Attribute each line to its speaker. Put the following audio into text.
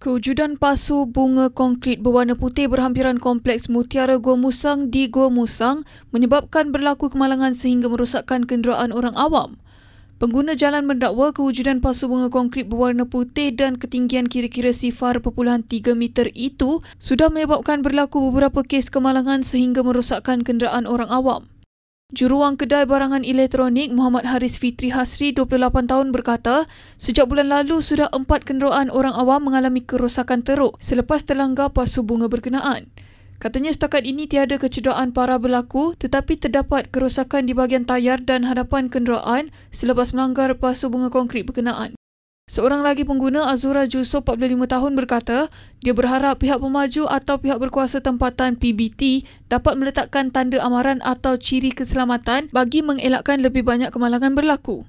Speaker 1: Kewujudan pasu bunga konkrit berwarna putih berhampiran kompleks Mutiara Gua Musang di Gua Musang menyebabkan berlaku kemalangan sehingga merosakkan kenderaan orang awam. Pengguna jalan mendakwa kewujudan pasu bunga konkrit berwarna putih dan ketinggian kira-kira 0.3 meter itu sudah menyebabkan berlaku beberapa kes kemalangan sehingga merosakkan kenderaan orang awam. Juruang Kedai Barangan Elektronik Muhammad Haris Fitri Hasri 28 tahun berkata, sejak bulan lalu sudah empat kenderaan orang awam mengalami kerosakan teruk selepas terlanggar pasu bunga berkenaan. Katanya setakat ini tiada kecederaan parah berlaku tetapi terdapat kerosakan di bahagian tayar dan hadapan kenderaan selepas melanggar pasu bunga konkrit berkenaan. Seorang lagi pengguna Azura Juso 45 tahun berkata, dia berharap pihak pemaju atau pihak berkuasa tempatan PBT dapat meletakkan tanda amaran atau ciri keselamatan bagi mengelakkan lebih banyak kemalangan berlaku.